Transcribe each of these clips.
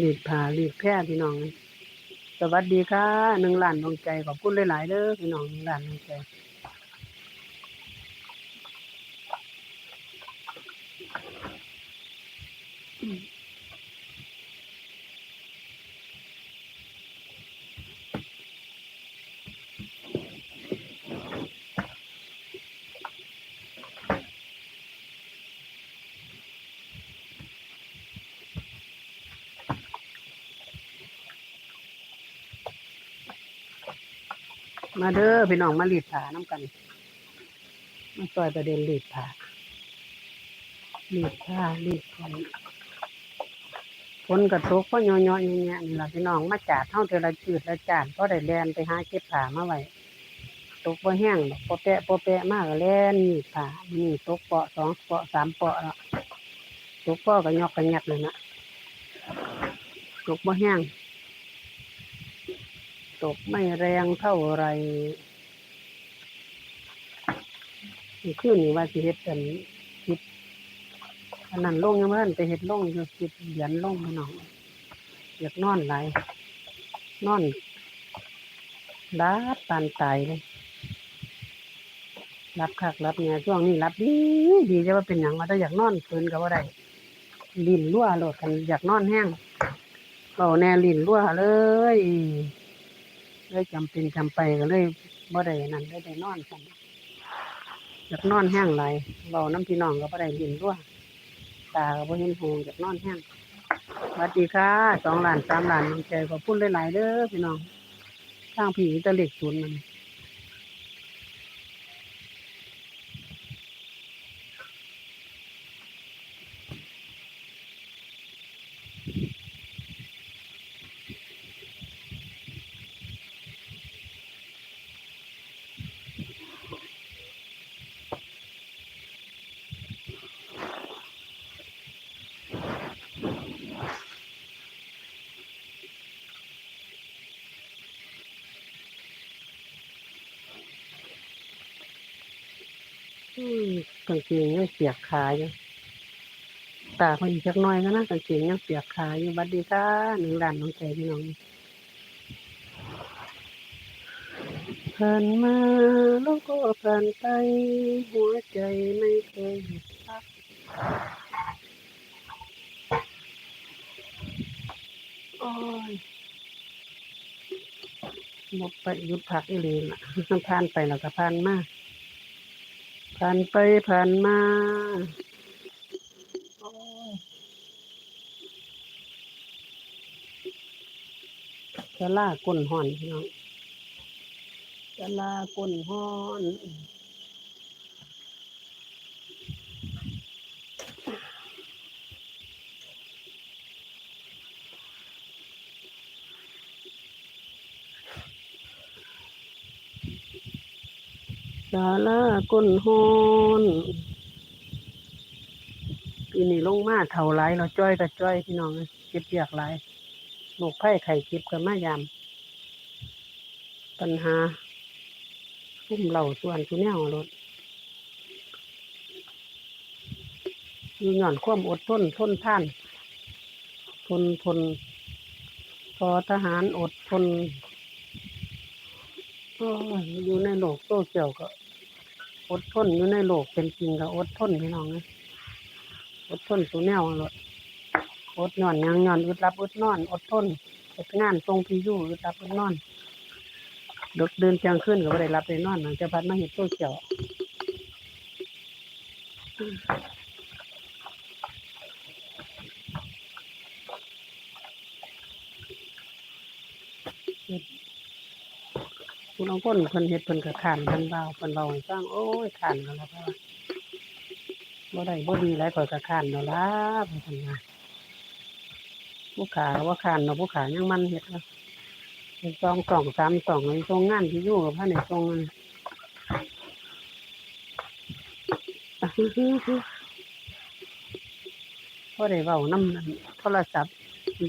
รีดผ่ารีดแพร่พี่น้อง สวัสดีค่ะหนึ่งล้านดวงใจขอบคุณหลาย ๆเด้อพี่น้องหนึ่งล้านดวงใจม มาเด้อพี่น้องมารีดผ้าน้ำกันมาซอยประเด็นรีดผ้ารีดผ้ารีดฝนฝนกระทบก็ย่อยๆอย่างเงี้ยนี่ล่ะพี่น้องมาจาดเท่าเทละจืดละจานเพราะได้แลนไปหาเก็บผ้ามาไว้ตกบ่แห้งดอกปอแปะปอแปะมากแล่นรีดผ้านี่ตกเปาะสองเปาะสามเปาะแล้วตกเปาะก็ยอกกันยัดเลยนะตกบ่แห้ง ตกไม่แรงเท่าไรนี่คือนี่ว่าสิเฮ็ดกันคิดอันนั้นลงยังบ่ทันไปเฮ็ดลงอยู่คิดเหรียญลงพี่น้องอยากนอนหลายนอนรับปานตายเลยรับคักรับเนี่ยช่วงนี้รับดีดีจะว่าเป็นหยังว่าถ้าอยากนอนเพินก็บ่ได้ลิ้นรั่วโลดกันอยากนอนแห้งเราแน่ลิ้นรั่วเลย เลยจำเป็นจำไปก็เลยบ่ได้นั่นได้ได้นอนกันอยากนอนแห้งหลเบาน้ำพี่น้องก็บ่ได้ยินด้วยตาก็บ่เห็นหงอยากนอนแห้งสวัสดีค่ะสองล้านสามล้านน้ำใจขอบคุณหลายๆเด้อพี่น้องทางผีตะเล็กศูนย์มัน กางเกงยังเปียกขาอยู่ตาคนจักน้อยก็นะกางเกงยังเปียกขาอยู่บัดดีค่ะหนึ่งล้านน้องใจพี่น้องผ่านมาแล้วก็ผ่านไปหัวใจไม่เคยหยุดพักโอ้ยหมดไปหยุดพักอีลีล่ะผ่านไปแล้วก็ผ่านมา ผ่านไปผ่านมาโอ้ยจะล่าก้นห่อนพี่น้องจะล่าก้นห่อน จะล่าก้นหอนปีนี้ลงมาเท่าไรเราจ้อยกับจ้อยพี่น้องเจ็บเบียกหลายโรคไข้ไข้เจ็บกันมายามปัญหาพุ่มเหล่าส่วนทุแนวรถอยู่หย่อนความอดทนทนท่าน ทนทนพอทหารอดทนอยอยู่ในโลกโซเชียลก็ อดทนอยู่ในโลกเป็นจริงก็อดทนพี่น้องนะอดทนสุแนวรถอดนอนยังนอนอึดรับอึดนอน อดทนเฮ็ดงานทรงพิยูอึดรับอึดนอนดกเดินกลางขึ้นก็บ่ได้รับได้นอนหลังจากพัดมาเห็ดโซเชียลเฮ็ด คุณเอาคนเพิ่นเฮ็ดเพิ่นก็ขานเพิ่นเว้าเพิ่นเว้าให้ฟังโอ้ยขานกันแล้วเพราะว่าบ่ได้บ่ดีหลายข่อยก็ขานเนาะล่ะเพิ่นว่าผู้ขาก็บ่ขานเนาะผู้ขายังมันเฮ็ดเนาะสองกล่องสามกล่องในโรงงานที่อยู่กับพระในตรงนั้นพอได้เว้าน้ำโทรศัพท์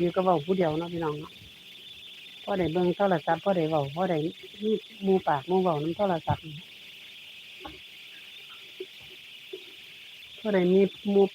ดีก็เว้าผู้เดียวเนาะพี่น้องเนาะ พ่อได้เบิ่งโทรศัพท์พ่อได้เว้าพ่อได้มีหมู่ปากหมู่เว้านำโทรศัพท์พ่อได้มีหมู่